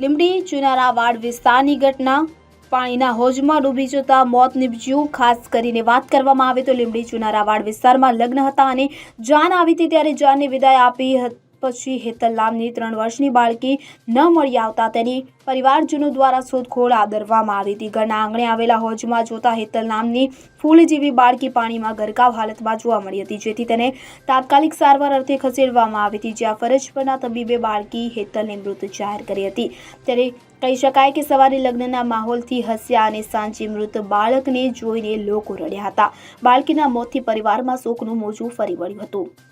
લીમડી, ચુનારા વાડ વિસ્તારની ઘટના, પાણીના હોજમાં ડૂબી જતા મોત નીપજ્યું. ખાસ કરીને વાત કરવામાં આવે તો લીમડી, ચુનારા વાડ વિસ્તારમાં લગ્ન હતા અને જાન આવી હતી ત્યારે જાનને વિદાય આપી હ- પછી હેતલ નામની ત્રણ વર્ષની બાળકી ન મળી આવતા તેની પરિવારજનો દ્વારા શોધખોળ આદરવામાં આવી હતી. ઘરના આંગણે આવેલા હોજમાં જોતા હેતલ નામની ફૂલ જેવી બાળકી પાણીમાં ગરકાવ હાલતમાં જોવા મળી હતી, જેથી તેને તાત્કાલિક સારવાર અર્થે ખસેડવામાં આવી હતી. જ્યાં ફરજ પરના તબીબે બાળકી હેતલને મૃત જાહેર કરી હતી. ત્યારે કહી શકાય કે સવારે લગ્નના માહોલથી હસ્યા અને સાંજે મૃત બાળકને જોઈને લોકો રડ્યા હતા. બાળકીના મોતથી પરિવારમાં શોકનું મોજું ફરી વળ્યું હતું.